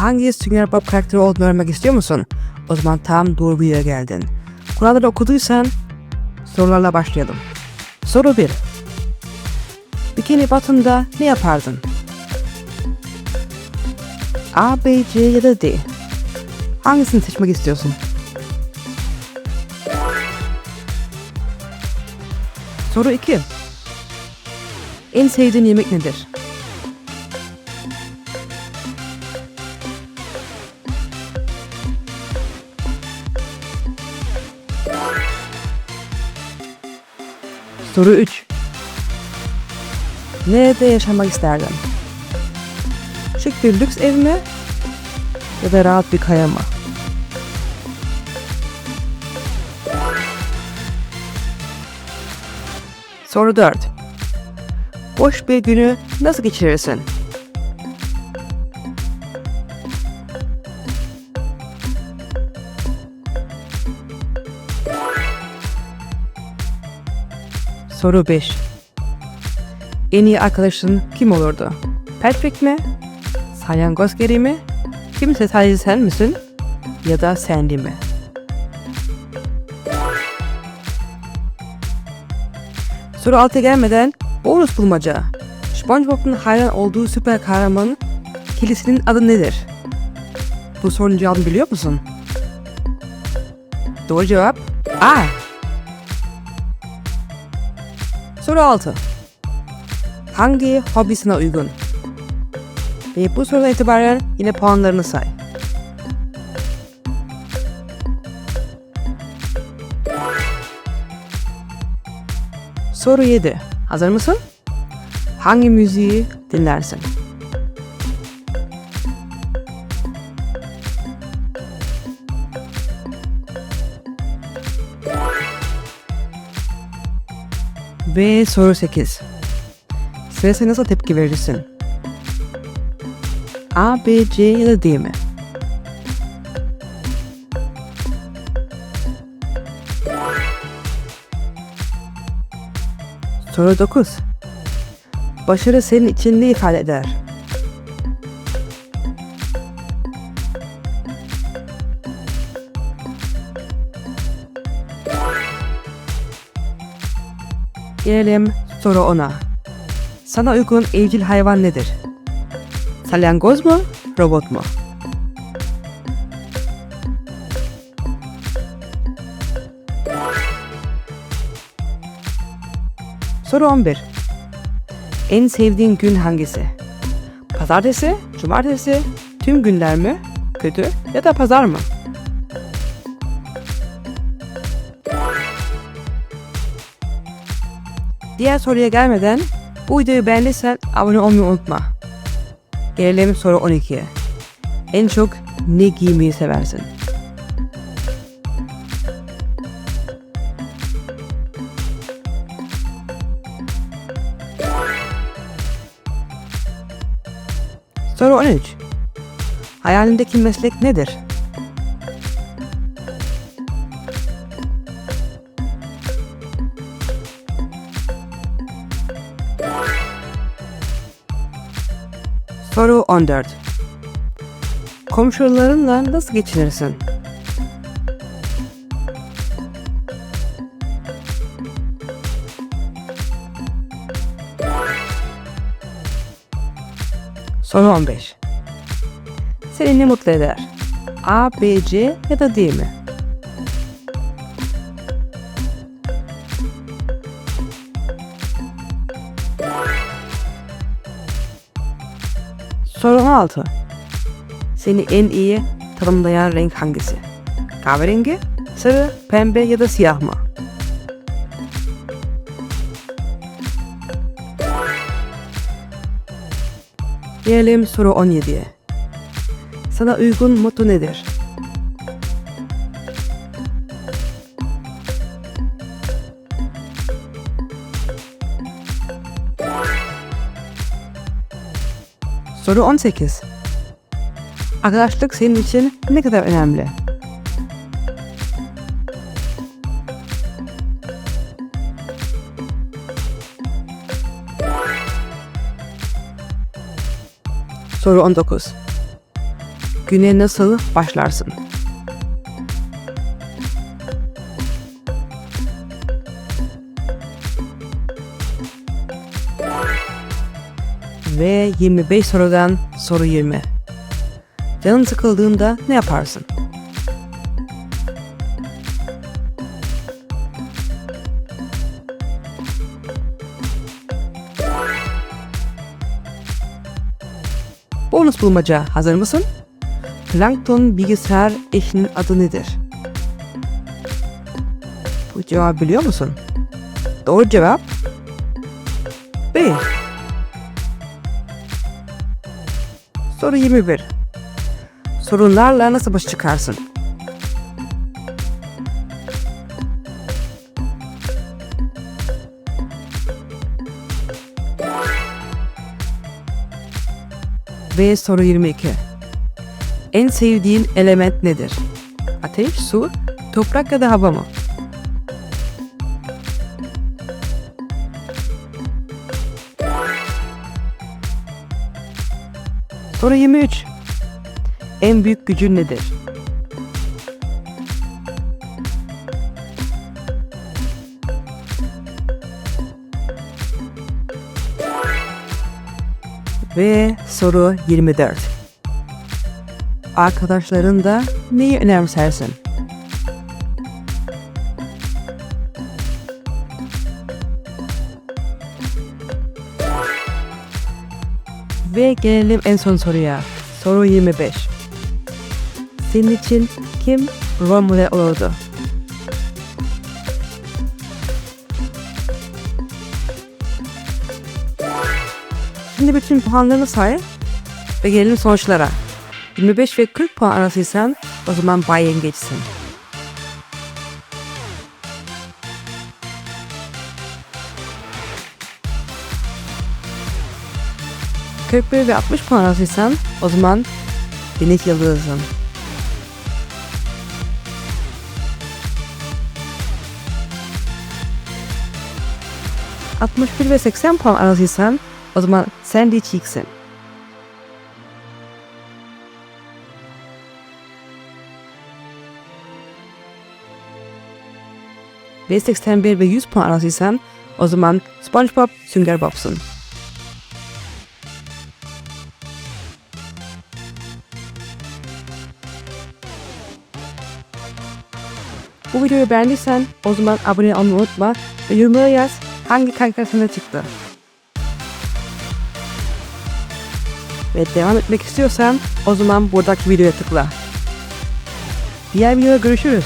hangi Sünger Bob karakteri olduğunu öğrenmek istiyor musun? O zaman tam doğru bir yere geldin. Kuralları okuduysan sorularla başlayalım. Soru 1. Bikini Bottom'da ne yapardın? A, B, C ya da D. Hangisini seçmek istiyorsun? Soru 2. En sevdiğin yemek nedir? Soru 3. Nerede yaşamak isterdin? Şık bir lüks ev mi? Ya da rahat bir kaya mı? Soru 4. Boş bir günü nasıl geçirirsin? Soru 5. En iyi arkadaşın kim olurdu? Patrick mi? Salyangoz Gary mi? Kimse sadece sen misin? Ya da Sandy mi? Soru 6'ya gelmeden bonus bulmaca. SpongeBob'un hayran olduğu süper kahraman kilisinin adı nedir? Bu sorunun cevabını biliyor musun? Doğru cevap A. Soru 6. Hangi hobi sana uygun? Ve bu sorudan itibaren yine puanlarını say. Soru 7. Hazır mısın? Hangi müziği dinlersin? Ve soru 8. Strese nasıl tepki verirsin? A, B, C ya da D mi? Soru 9. Başarı senin için ne ifade eder? Gelelim soru 10'a. Sana uygun evcil hayvan nedir? Salyangoz mu, robot mu? Soru 11. En sevdiğin gün hangisi? Pazartesi, cumartesi, tüm günler mi? Kötü ya da pazar mı? Diğer soruya gelmeden bu videoyu beğendiysen abone olmayı unutma. Gelelim soru 12'ye. En çok ne giymeyi seversin? Soru 13. Hayalindeki meslek nedir? 14. Komşularınla nasıl geçinirsin? Soru 15. Seni ne mutlu eder? A, B, C ya da D mi? Soru 16. Seni en iyi tanımlayan renk hangisi? Kahverengi, sarı, pembe ya da siyah mı? Gelelim soru 17'ye. Sana uygun motto nedir? Soru 18. Arkadaşlık senin için ne kadar önemli? Soru 19. Güne nasıl başlarsın? Ve 25 sorudan soru 20. Canın sıkıldığında ne yaparsın? Bonus bulmaca hazır mısın? Plankton bilgisayar eşinin adı nedir? Bu cevabı biliyor musun? Doğru cevap B. Soru 21. Sorunlarla nasıl baş çıkarsın? Ve soru 22. En sevdiğin element nedir? Ateş, su, toprak ya da hava mı? Soru 23. En büyük gücün nedir? Ve soru 24. Arkadaşlarında neyi önemsersin? Ve gelelim en son soruya. Soru 25. Senin için kim rol model olurdu? Şimdi bütün puanlarını say ve gelelim sonuçlara. 25 ve 40 puan arasıysan o zaman Bay Yengeçsin. ...41 ve 60 puan arasıysan o zaman Deniz Yıldız'ın. ...61 ve 80 puan arasıysan o zaman Sandy Cheeks'in. Ve 81 ve 100 puan arasıysan o zaman SpongeBob Sünger Bob'sun. Videoyu beğendiysen o zaman abone olmayı unutma ve yorumlara yaz hangi kaykasına çıktı. Ve devam etmek istiyorsan o zaman buradaki videoya tıkla. Diğer videoda görüşürüz.